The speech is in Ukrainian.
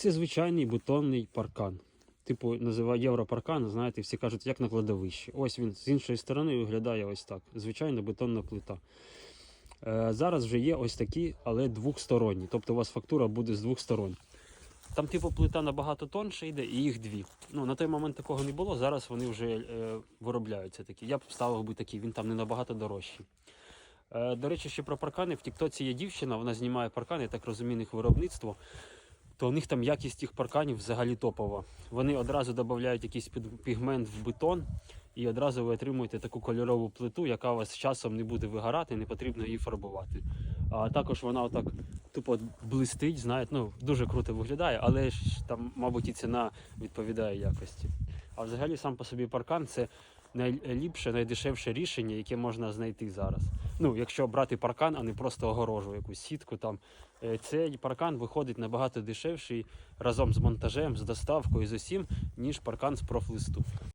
Це звичайний бетонний паркан. Типу називає європаркан, знаєте, всі кажуть, як на кладовищі. Ось він з іншої сторони виглядає ось так. Звичайна бетонна плита. Е, зараз вже є ось такі, але двохсторонні. Тобто у вас фактура буде з двох сторон. Там, типу, плита набагато тонше йде, і їх дві. Ну, на той момент такого не було, зараз вони вже е, виробляються такі. Я б ставив би такий, він там не набагато дорожчий. Е, до речі, ще про паркани. В Тіктоці є дівчина, вона знімає паркани, я так розумію, їх виробництво. То у них там якість їх парканів взагалі топова. Вони одразу додають якийсь пігмент в бетон, і одразу ви отримуєте таку кольорову плиту, яка у вас з часом не буде вигорати, не потрібно її фарбувати. А також вона отак тупо блистить, знаєте, ну дуже круто виглядає, але ж там, мабуть, і ціна відповідає якості. А взагалі сам по собі паркан це найліпше, найдешевше рішення, яке можна знайти зараз. Ну, якщо брати паркан, а не просто огорожу, якусь сітку там. Е, Цей паркан виходить набагато дешевший разом з монтажем, з доставкою, з усім, ніж паркан з профлисту.